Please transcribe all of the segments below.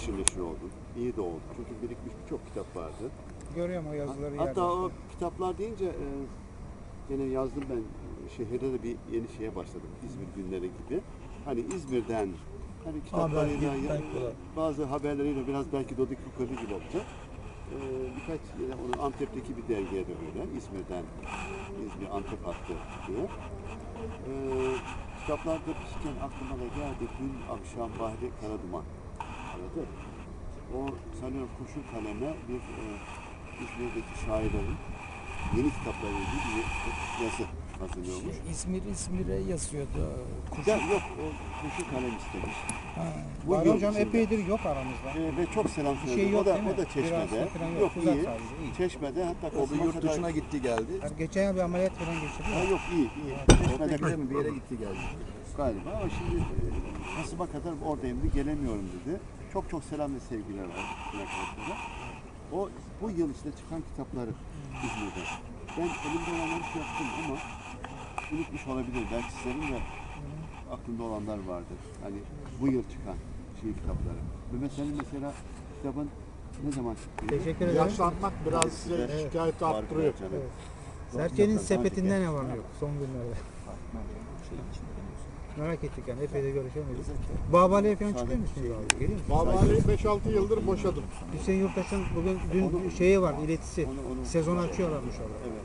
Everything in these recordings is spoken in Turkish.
haşır neşir oldum. İyi de oldu. Çünkü birikmiş birçok kitap vardı. Görüyorum o yazıları yerde. Hatta o kitaplar deyince e, gene yazdım ben şehirde de bir yeni şeye başladım. İzmir günleri gibi. Hani İzmir'den hani kitaplarıyla olur. bazı haberleriyle biraz belki Dodik Kukalı gibi olacak. E, birkaç yine onu Antep'teki bir dergiye de öyle. İzmir'den İzmir Antep hattı diye. E, kitaplar demişken aklıma da geldi. Dün akşam Bahri Karaduman aradı. O sanıyorum kurşun kaleme bir e, İzmir'deki şairlerin yeni kitaplarıyla ilgili bir yazı hazırlıyormuş. İzmir İzmir'e yazıyordu. Ya yok o kurşun kalem istemiş. Ha. Bu Bahri hocam içinde. epeydir yok aramızda. E, ve çok selam Bir şey söyledi. yok o da değil mi? o da Çeşme'de. falan yok. Yok Uzak iyi. sadece, iyi. Çeşme'de hatta O bir Kasım yurt ayında- dışına gitti geldi. Yani geçen yıl bir ameliyat falan geçirdi. Ha, yok iyi iyi. Çeşme'de Orada mi bir yere gitti geldi. galiba ama şimdi e, Kasım'a kadar oradayım dedi, gelemiyorum dedi. Çok çok selam ve sevgiler var arkadaşlara. O bu yıl işte çıkan kitapları İzmir'de. Ben elimde olanları şey yaptım ama unutmuş olabilir. Belki sizlerin de aklında olanlar vardır. Hani bu yıl çıkan şey kitapları. Mehmet senin mesela kitabın ne zaman çıktı? Teşekkür ederim. Yaşlanmak biraz size şikayeti Var arttırıyor. Evet. Serçe'nin sepetinde ne var ne yok son günlerde. Merak ettik yani epey de görüşemedik. Babali'ye falan çıkıyor musunuz abi? Geliyor musunuz? Babali'yi 5-6 yıldır boşadım. Hüseyin Yurttaş'ın bugün dün şeyi var iletisi. Onu- onu- Sezon açıyorlarmış orada. Evet,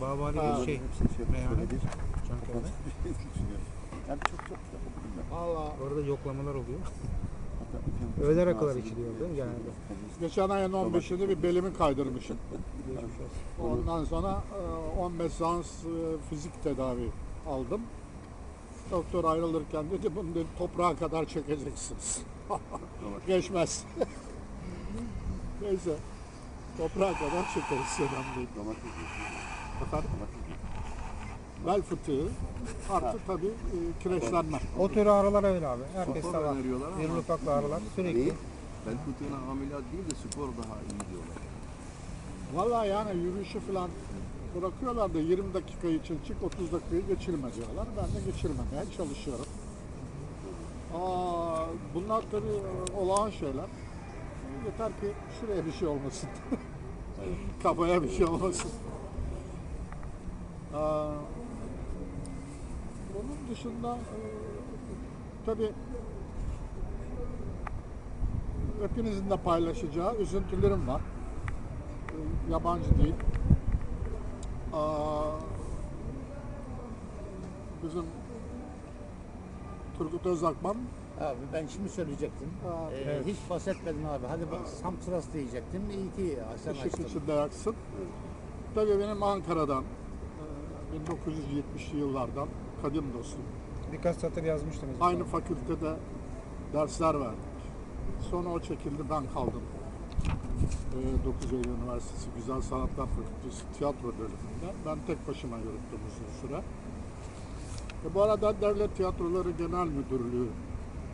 tamam. Babali Ha. bir şey. Hepsini şey Meyhane. Çankırı'da. Yani çok çok. Valla Orada yoklamalar oluyor. Öğle rakıları bazı- içiliyor değil mi genelde? geçen ayın 15'inde bir belimi kaydırmışım. Ondan sonra e, 15 seans e, fizik tedavi aldım. Doktor ayrılırken dedi bunu dedi, toprağa kadar çekeceksiniz. Geçmez. Neyse. Toprağa kadar çekeriz önemli değil. Domates bel fıtığı artı tabii e, kireçlenme. O tür ağrılar öyle abi. Herkes Spor de var. öneriyorlar ama Bir ufak ağrılar sürekli. Neyi? bel fıtığına ameliyat değil de spor daha iyi diyorlar. Vallahi yani yürüyüşü falan bırakıyorlar da 20 dakika için çık 30 dakikayı geçirme diyorlar. Ben de geçirmemeye çalışıyorum. Aa, bunlar tabii e, olağan şeyler. Yeter ki şuraya bir şey olmasın. Kafaya bir şey olmasın. Aa, bunun dışında e, tabii hepinizin de paylaşacağı üzüntülerim var yabancı değil. Aa, bizim Turgut Özakman Abi ben şimdi söyleyecektim. Aa, Ee, evet. Hiç bahsetmedin abi. Hadi bak tam sırası diyecektim. İyi ki sen ışık açtın. içinde yaksın. Tabii benim Ankara'dan e, 1970'li yıllardan kadim dostum. Birkaç satır yazmıştınız. Aynı fakültede dersler verdik. Sonra o çekildi ben kaldım. Ee, 9 Eylül Üniversitesi Güzel Sanatlar Fakültesi tiyatro bölümünde. Ben tek başıma yürüttüm uzun süre. E, bu arada Devlet Tiyatroları Genel Müdürlüğü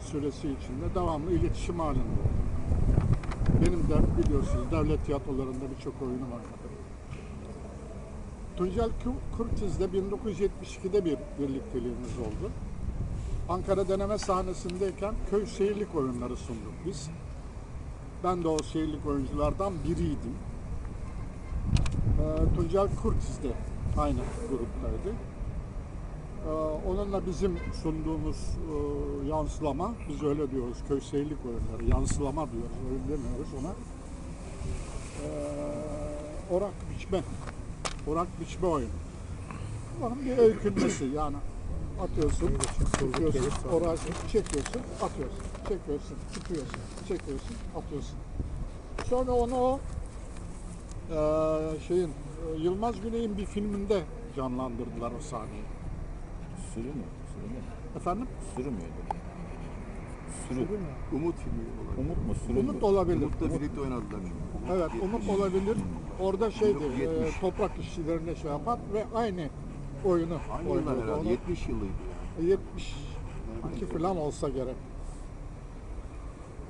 süresi içinde devamlı iletişim halinde. Benim de biliyorsunuz devlet tiyatrolarında birçok oyunum oynadım. Tuncel Ku- Kurtiz'de 1972'de bir birlikteliğimiz oldu. Ankara deneme sahnesindeyken köy seyirlik oyunları sunduk biz. Ben de o seyirlik oyunculardan biriydim. Ee, Tuncel Kurtiz de aynı gruptaydı. Ee, onunla bizim sunduğumuz e, yansılama, biz öyle diyoruz, köy seyirlik oyunları, yansılama diyoruz, öyle demiyoruz ona. Ee, orak biçme, orak biçme oyunu. Onun bir öykünmesi yani atıyorsun, tutuyorsun, orağı çekiyorsun, atıyorsun, çekiyorsun, tutuyorsun, çekiyorsun, atıyorsun. Sonra onu o eee, şeyin e, Yılmaz Güney'in bir filminde canlandırdılar o sahneyi. Sürü mü? Sürü mü? Efendim? Sürü müydü? Sürü. Umut filmi olabilir. Umut mu? Sürü Umut mü? olabilir. Umut'la birlikte oynadılar. Evet, Umut olabilir. Orada şeydi, e, 1970. toprak işçilerine şey yapan ve aynı oyunu Aynı yıllar oynuyordu. herhalde. Onu 70 yılıydı yani. 72 falan olsa gerek.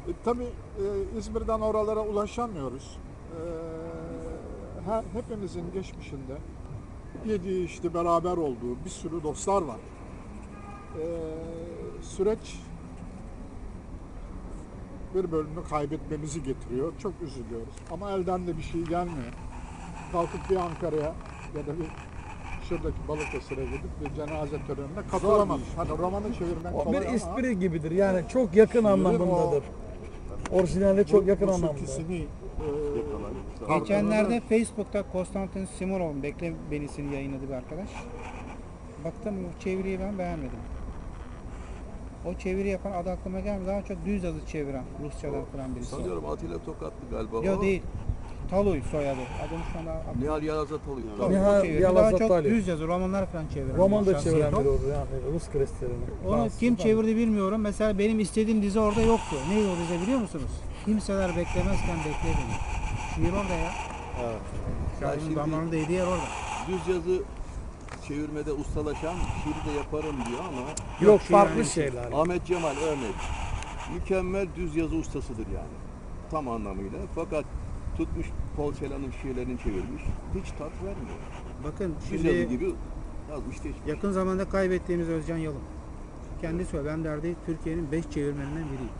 E, tabii e, İzmir'den oralara ulaşamıyoruz. E, he- hepimizin geçmişinde yediği işte beraber olduğu bir sürü dostlar var. E, süreç bir bölümünü kaybetmemizi getiriyor. Çok üzülüyoruz. Ama elden de bir şey gelmiyor. Kalkıp bir Ankara'ya ya da bir şuradaki Balıkesir'e gidip bir cenaze törenine katılamadık. Hani romanı çevirmek O kolay bir ama espri gibidir. Yani çok yakın Şiirin anlamındadır. Orijinaline çok bu- yakın bu anlamda. sürküsünü, e, Geçenlerde Facebook'ta Konstantin Simonov'un Bekle Beni'sini yayınladı bir arkadaş. Baktım o çeviriyi ben beğenmedim. O çeviri yapan adı aklıma gelmedi. Daha çok düz yazı çeviren Rusçadan falan birisi. Sanıyorum Atilla Tokatlı galiba. Yok değil. Taluy soyadı. Adını şu anda aklımda Nihal Yalaz'a Talık. Nihal Tabii. Nihal- çeviri. Yalaz Daha çok düz yazı romanlar falan çeviren. Roman da çeviren biri olur yani Rus kristlerini. Onu Fransız kim falan. çevirdi bilmiyorum. Mesela benim istediğim dizi orada yoktu. Neydi o dizi biliyor musunuz? Kimseler beklemezken bekle beni. Şiir orada ya. Evet. Şairin damağını değdiği yer orada. Düz yazı çevirmede ustalaşan şiiri de yaparım diyor ama Yok şiir farklı şey. şeyler. Ahmet Cemal örnek. Mükemmel düz yazı ustasıdır yani. Tam anlamıyla. Fakat tutmuş Paul Celan'ın şiirlerini çevirmiş. Hiç tat vermiyor. Bakın şimdi gibi yazmış geçmiş. yakın zamanda kaybettiğimiz Özcan Yalın. Kendi söyledi. Ben derdi Türkiye'nin 5 çevirmeninden biriyim.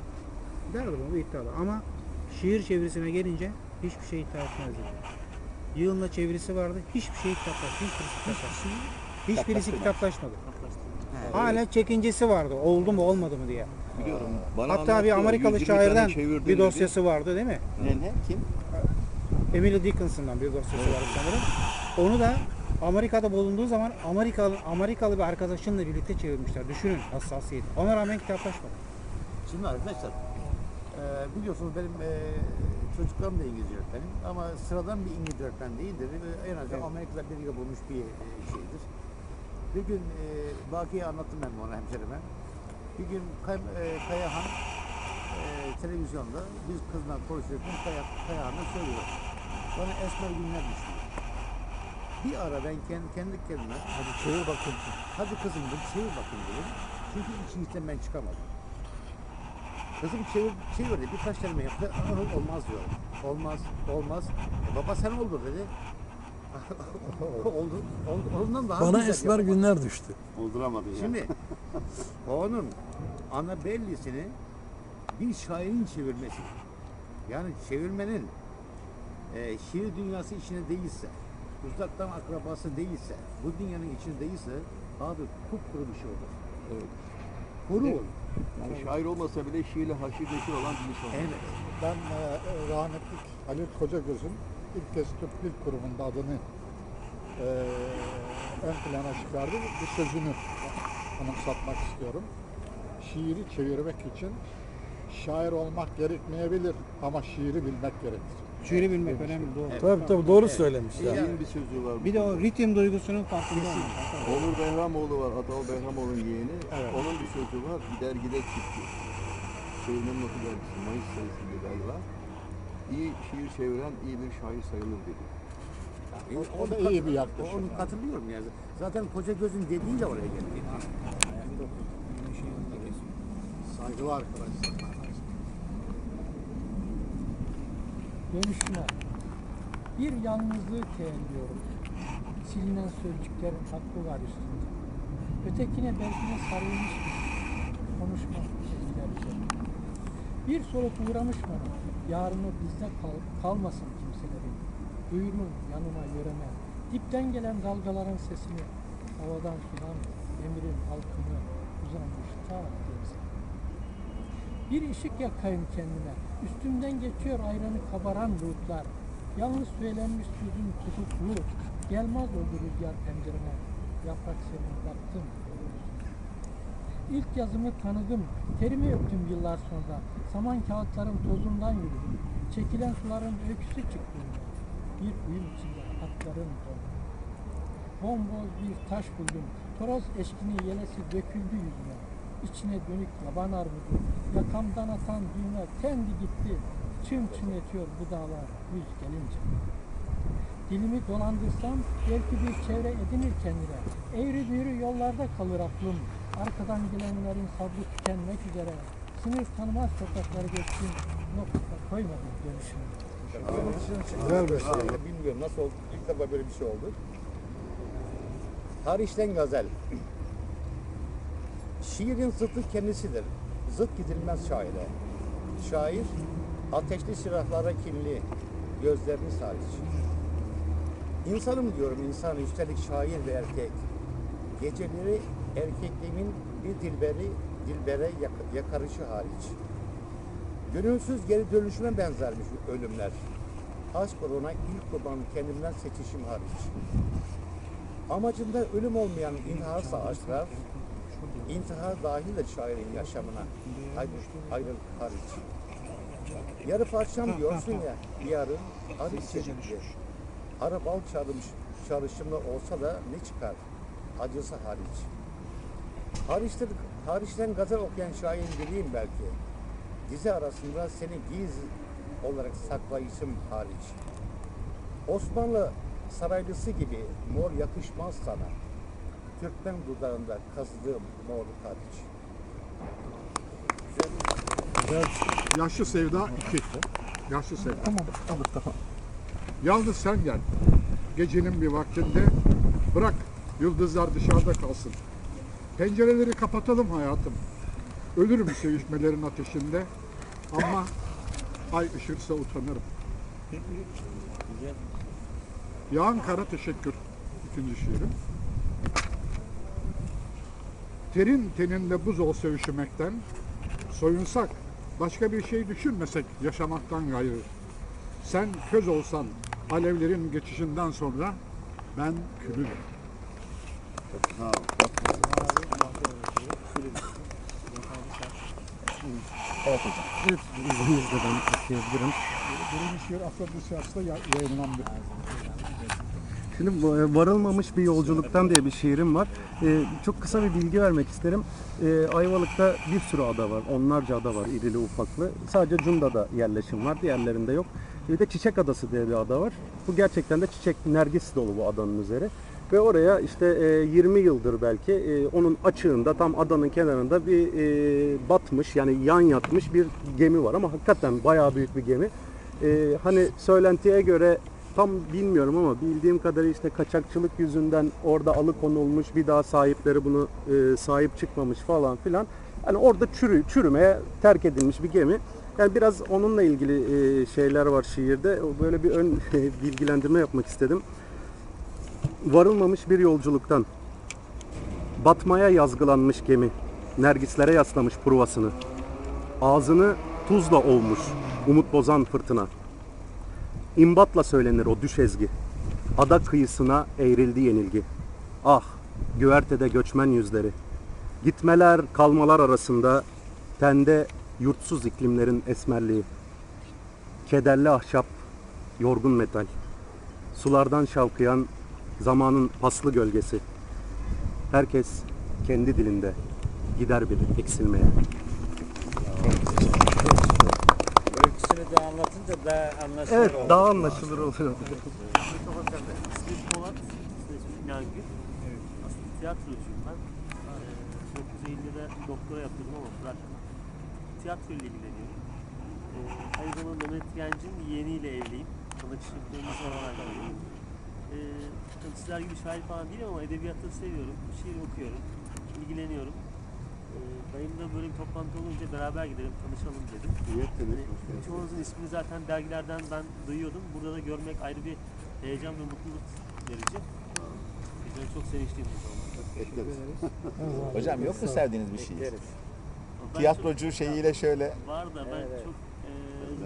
Derdi bunu bu iddialı. Ama şiir çevirisine gelince hiçbir şey iddia etmezdi. Yığınla çevirisi vardı. Hiçbir şey kitaplaşmadı. Hiçbirisi kitaplaşmadı. Hiçbirisi kitaplaşmadı. Hala çekincesi vardı. Oldu mu olmadı mı diye. Biliyorum. Bana Hatta bir Amerikalı 120 tane şairden bir dosyası vardı değil mi? Ne ne? Kim? Emily Dickinson'dan bir dosyası vardı sanırım. Onu da Amerika'da bulunduğu zaman Amerikalı Amerikalı bir arkadaşınla birlikte çevirmişler. Düşünün hassasiyet. Ona rağmen kitaplaşmadı. Şimdi arkadaşlar e, biliyorsunuz benim e, çocuklarım da İngilizce öğretmenim ama sıradan bir İngilizce öğretmen değildir. En azından Amerika'da bir bulmuş bir e, şeydir. Bir gün e, Baki'yi anlattım ben ona hemşerime. Bir gün Kay, e, Kayahan e, televizyonda biz kızla konuşurken Kaya, Kayahan'a söylüyor. Bana esmer günler düşünüyor. Bir ara ben kendi, kendi kendime hadi çevir bakayım. Hadi kızım dedim çevir bakayım dedim. Çünkü işin içinden ben çıkamadım. Kızım çevir, çevirdi birkaç kelime yaptı. "Aa, Olmaz diyor. Olmaz, olmaz. E, baba sen oldu dedi. oldu, oldu. Ondan daha Bana güzel esmer yapamadım. günler düştü. Olduramadın ya. Şimdi onun ana bellisini bir şairin çevirmesi. Yani çevirmenin e, şiir dünyası içine değilse, uzaktan akrabası değilse, bu dünyanın içinde değilse abi kupkuru bir şey olur. Evet. Kuru olur. Yani şair olmasa bile şiirle haşir neşir olan bir insan. Evet. Ben e, rahmetli Halil Kocagöz'ün ilk kez Türk Dil Kurumu'nda adını e, ön plana çıkardı. Bir sözünü anımsatmak istiyorum. Şiiri çevirmek için şair olmak gerekmeyebilir ama şiiri bilmek gerekir. Şiiri bilmek önemli doğru. Evet. Tabii tabii doğru söylemiş ya. Şiirin bir sözü var. Bir de o ritim duygusunun farkında olmak. Onur Behramoğlu var, Atal Behramoğlu'nun yeğeni. Evet. Onun bir sözü var, bir dergide çıktı. Çevirmenin Notu dergisi, Mayıs sayısında galiba. İyi şiir çeviren iyi bir şair sayılır dedi. O- o da iyi bir yaklaşım Onu yani. katılıyorum yani. Zaten koca gözün dediğiyle oraya geldi. Saygılı arkadaşlar. Dönüşüne bir yalnızlığı teğenliyorum. Silinen sözcüklerin hakkı var üstünde. Ötekine belkine sarılmış gibi. Konuşma üzerinde. Bir soluk uğramış bana. Yarını bizde kal, kalmasın kimselerin. Duyulur yanıma yöreme. Dipten gelen dalgaların sesini. Havadan sudan emirin halkını uzanmış ta denize. Bir ışık yakayım kendime. Üstümden geçiyor ayranı kabaran bulutlar. Yalnız söylenmiş sözün tutuklu. Gelmez oldu rüzgar pencereme. Yaprak senin baktım. İlk yazımı tanıdım. Terimi öptüm yıllar sonra. Saman kağıtların tozundan yürüdüm. Çekilen suların öyküsü çıktı. Bir uyum içinde atların dolu. Bomboz bir taş buldum. Toros eşkini yelesi döküldü yüzüme. İçine dönük yaban armudu. Yakamdan atan düğme kendi gitti. Çım çım etiyor bu dağlar yüz gelince. Dilimi dolandırsam belki bir çevre edinir kendine. Eğri büğrü yollarda kalır aklım. Arkadan gelenlerin sabrı tükenmek üzere. Sınır tanımaz sokakları geçtim. Nokta koymadım dönüşümü. Güzel bir şey. Bilmiyorum nasıl oldu. İlk defa böyle bir şey oldu. Tarihten gazel. Şiirin zıttı kendisidir. Zıt gidilmez şaire. Şair ateşli silahlara kinli, gözleriniz hariç. İnsanım diyorum insan, üstelik şair ve erkek. Geceleri erkekliğimin bir dilberi, dilbere yak- yakarışı hariç. Gönülsüz geri dönüşüme benzermiş ölümler. Aşk uğruna ilk kurban kendimden seçişim hariç. Amacında ölüm olmayan intiharsa aşklar, intihar dahildir şairin yaşamına. Ayrı, ayrılık hariç. Yarı parçam diyorsun ya, yarın arı çeşitli. Arı bal çarmış, çağrışımda olsa da ne çıkar? Acısı hariç. Hariçtir, hariçten gazel okuyan şair biriyim belki. Dizi arasında seni giz olarak saklayışım hariç. Osmanlı saraylısı gibi mor yakışmaz sana. Türkmen dudağında kazıdığım morluk hariç. Yaşlı Sevda 2. Yaşlı Sevda. Tamam, tamam, tamam. Yalnız sen gel. Gecenin bir vaktinde bırak yıldızlar dışarıda kalsın. Pencereleri kapatalım hayatım. Ölürüm sevişmelerin ateşinde. Ama ay ışırsa utanırım. Yağan kara teşekkür. İkinci şiirim. Terin teninde buz olsa üşümekten, soyunsak, başka bir şey düşünmesek yaşamaktan gayrı. Sen köz olsan alevlerin geçişinden sonra ben külüm. Sağ ol. Evet, izninizle ben okuyabilirim. Birinci şiir Afrodisiyas'ta yayınlandı. Şimdi e, varılmamış bir yolculuktan diye bir şiirim var. Ee, çok kısa bir bilgi vermek isterim. Ee, Ayvalık'ta bir sürü ada var. Onlarca ada var irili ufaklı. Sadece Cunda'da yerleşim var. Diğerlerinde yok. Bir de Çiçek Adası diye bir ada var. Bu gerçekten de çiçek nergis dolu bu adanın üzeri. Ve oraya işte e, 20 yıldır belki e, onun açığında tam adanın kenarında bir e, batmış yani yan yatmış bir gemi var ama hakikaten bayağı büyük bir gemi. E, hani söylentiye göre tam bilmiyorum ama bildiğim kadarıyla işte kaçakçılık yüzünden orada alıkonulmuş bir daha sahipleri bunu e, sahip çıkmamış falan filan. Hani orada çürü, çürümeye terk edilmiş bir gemi. Yani biraz onunla ilgili e, şeyler var şiirde. Böyle bir ön bilgilendirme yapmak istedim. Varılmamış bir yolculuktan. Batmaya yazgılanmış gemi. Nergislere yaslamış pruvasını. Ağzını tuzla ovmuş. Umut bozan fırtına. İmbatla söylenir o düş ezgi. Ada kıyısına eğrildi yenilgi. Ah, güvertede göçmen yüzleri. Gitmeler, kalmalar arasında tende yurtsuz iklimlerin esmerliği. Kederli ahşap, yorgun metal. Sulardan şavkıyan zamanın paslı gölgesi. Herkes kendi dilinde gider bir eksilmeye. De anlatınca daha anlaşılır Evet, olur. daha anlaşılır oluyor. İsmim Polat, ismim Nangül. Aslında tiyatrocuyum ben. Ee, 950'de doktora yapıyordum ama bıraktım. Tiyatro ile ilgileniyorum. Ee, aynı zamanda Mehmet Genç'in yeğeniyle evliyim. Tanışıklığımız var evliyim. Ee, sizler gibi şair falan değilim ama edebiyatı seviyorum. Şiir okuyorum. ilgileniyorum. Ee, dayım da böyle bir toplantı olunca beraber gidelim, tanışalım dedim. Niyettiniz. Hani çoğunuzun ismini zaten dergilerden ben duyuyordum. Burada da görmek ayrı bir heyecan ve mutluluk verici. Ben çok sevinçliyim bu konuda. Bekleriz. Hocam yok mu sevdiğiniz bir. Ben Tiyatrocu şeyiyle şöyle. var da ben Evet. çok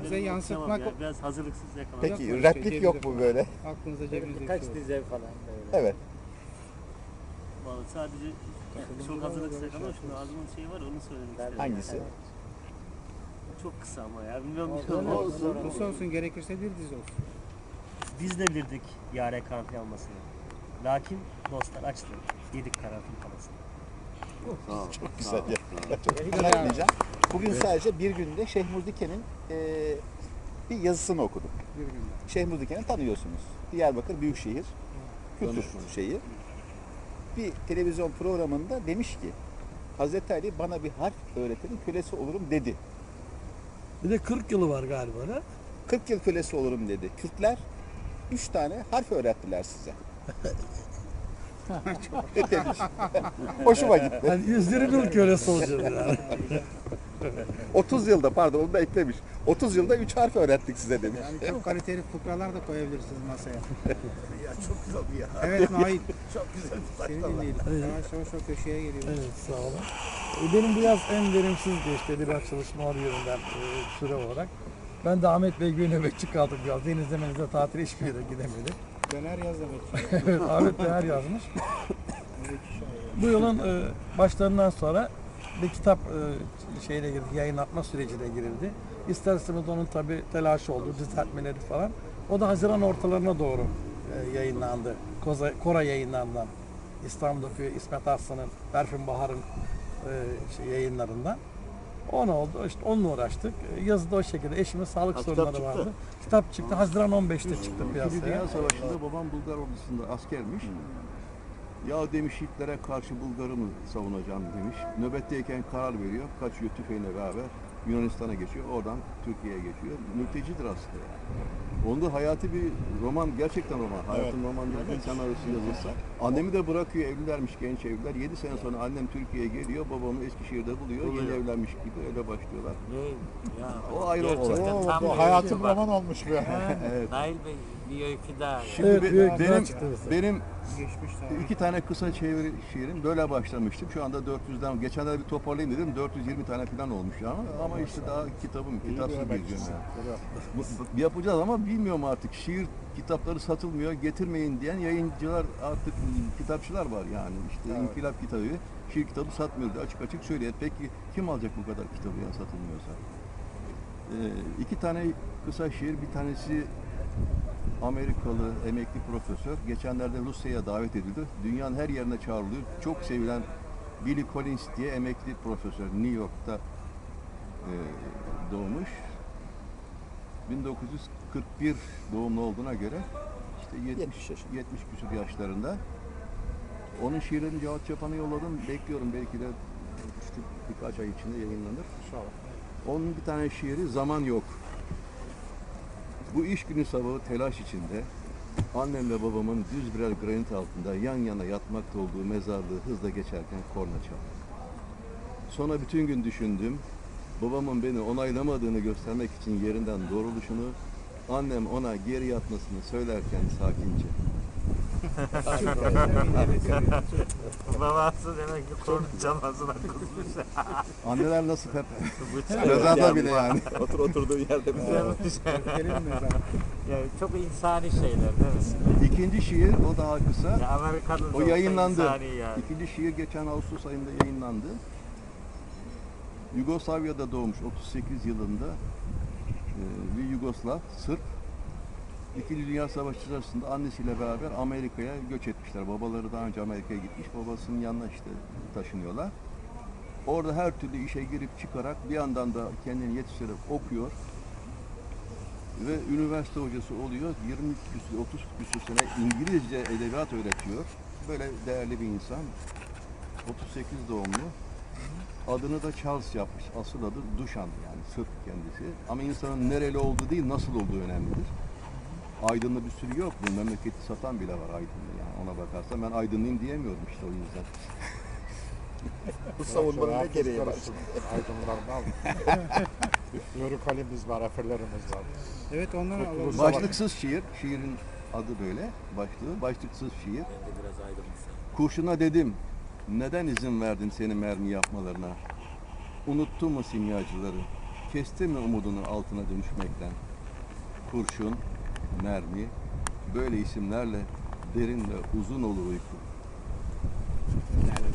e, Bize yansıtmak- yani. biraz hazırlıksız yakaladım. Peki Yok replik Şey, yok mu böyle? Aklınıza cebinizde şey olsun. dize falan böyle. Evet. Vallahi sadece çok hazırlıksız yakaladım. Şunu ağzımın şeyi var onu söylemek istedim. Hangisi? Çok kısa ama ya. Bilmiyorum bir Olsun, olsun. Olsun gerekirse bir dizi olsun. Biz de bilirdik yare karanfil almasını. Lakin dostlar açtı. Yedik karanfil ol. Çok güzel ya. Çok güzel anlayacağım. Bugün sadece bir günde Şehmuz Diken'in eee, bir yazısını okudum. Bir günde. Şehmuz Diken'i tanıyorsunuz. Diyarbakır Büyükşehir kültür şeyi. Bir televizyon programında demiş ki Hazreti Ali bana bir harf öğretenin kölesi olurum dedi. Bir de 40 yılı var galiba ne? 40 yıl kölesi olurum dedi. Kürtler 3 tane harf öğrettiler size. demiş. Hoşuma gitti. Yani 120 yıl kölesi olacağız yani. 30 yılda pardon onu da eklemiş. 30 yılda 3 harf öğrettik size demiş. Yani çok kaliteli fıkralar da koyabilirsiniz masaya. Ya çok güzel bir ya. Evet Nail. Çok güzel bir Seni dinleyelim. Yavaş yavaş o köşeye geliyoruz. Evet sağ olun. E, Benim bu yaz en verimsiz geçti edebiyat çalışmaları yönünden e, süre olarak. Ben de Ahmet Bey gibi nöbetçi kaldım biraz. Denizde menizde tatil hiçbir yere gidemedik. Döner yaz demek. Evet, Ahmet Bey her yazmış. Bu yılın e, başlarından sonra bir kitap e, şeyine girdi, yayınlatma sürecine girildi. İster istemez onun tabi telaşı oldu, düzeltmeleri falan. O da Haziran ortalarına doğru e, yayınlandı. Koza, Kora yayınlarından. İstanbul'daki İsmet Arslan'ın, Berfin Bahar'ın e, şey, yayınlarından. On oldu, işte onunla uğraştık. E, Yazı da o şekilde. Eşimin sağlık Ha, kitap sorunları çıktı. vardı. Kitap çıktı. Haziran 15'te çıktı İkinci piyasaya. Dünya Savaşı'nda babam Bulgar ordusunda askermiş. Ya demiş Hitler'e karşı Bulgar'ı mı savunacağım demiş. Nöbetteyken karar veriyor. Kaçıyor tüfeğine beraber Yunanistan'a geçiyor. Oradan Türkiye'ye geçiyor. Mültecidir aslında yani. Onda hayatı bir roman, gerçekten roman. Hayatın romanları bir senaryosu yazılsa. Annemi de bırakıyor, evlilermiş genç evliler. 7 sene sonra annem Türkiye'ye geliyor, babamı Eskişehir'de buluyor. Yeni Buluyor. evlenmiş gibi öyle başlıyorlar. Ne? Ya, O ayrı olay. hayatın öykü var. roman olmuş. Ha, Evet. Nail Bey öykü daha. Şimdi Evet, be- büyük benim, çıktı mesela. benim Geçmiş tarih. İki tane kısa çeviri şiirim böyle başlamıştım. Şu anda 400'den geçenlerde bir toparlayayım dedim. 420 tane falan olmuş ya. Ama işte daha kitabım kitapsız geziyorum yani. Bu- bu- Yapacağız ama bilmiyorum artık. Şiir kitapları satılmıyor. Getirmeyin diyen yayıncılar artık kitapçılar var yani. İşte İnkılap kitabı şiir kitabı satmıyor diye açık açık söylüyor. Peki kim alacak bu kadar kitabı ya satılmıyorsa? Ee, iki tane kısa şiir, bir tanesi Amerikalı emekli profesör geçenlerde Rusya'ya davet edildi. Dünyanın her yerine çağrılıyor. Çok sevilen Billy Collins diye emekli profesör New York'ta e, doğmuş. 1941 doğumlu olduğuna göre işte 70, 70 yaşında. 70 küsur yaşlarında. Onun şiirlerini Cevat Çapan'a yolladım. Bekliyorum belki de birkaç ay içinde yayınlanır. İnşallah. Onun bir tane şiiri Zaman Yok. Bu iş günü sabahı telaş içinde annem ve babamın düz birer granit altında yan yana yatmakta olduğu mezarlığı hızla geçerken korna çaldı. Sonra bütün gün düşündüm. Babamın beni onaylamadığını göstermek için yerinden doğruluşunu, annem ona geri yatmasını söylerken sakince. Babası demek ki korna çalmasına kızmış. Anneler nasıl hep mezarda bile yani. Otur oturduğu yerde mi zaten? yani çok insani şeyler değil mi? İkinci şiir, o daha kısa. Ya Amerika'nın O yayınlandı. yani. İkinci şiir geçen Ağustos ayında yayınlandı. Yugoslavya'da doğmuş 38 yılında bir Yugoslav, Sırp. İkinci Dünya Savaşı sırasında annesiyle beraber Amerika'ya göç etmişler. Babaları daha önce Amerika'ya gitmiş. Babasının yanına işte taşınıyorlar. Orada her türlü işe girip çıkarak bir yandan da kendini yetiştirip okuyor. Ve üniversite hocası oluyor. 20 küsur, 30 küsur sene İngilizce edebiyat öğretiyor. Böyle değerli bir insan. 38 doğumlu. Adını da Charles yapmış. Asıl adı Duşan yani Sırp kendisi. Ama insanın nereli olduğu değil nasıl olduğu önemlidir. Aydınlı bir sürü yok. Bu memleketi satan bile var Aydınlı yani ona bakarsan. Ben Aydınlıyım diyemiyorum işte o yüzden. Bu savunmanın ne gereği var? karışsın. Aydınlardan. Yörük halimiz var, eferlerimiz var. Evet onları alalım. Başlıksız şiir. Şiirin adı böyle. Başlığı. Başlıksız şiir. Ben de biraz. Kurşuna dedim, neden izin verdin seni mermi yapmalarına? Unuttun mu simyacıları? Kesti mi umudunu altına dönüşmekten? Kurşun, mermi, böyle isimlerle derin ve uzun olur uyku. Yani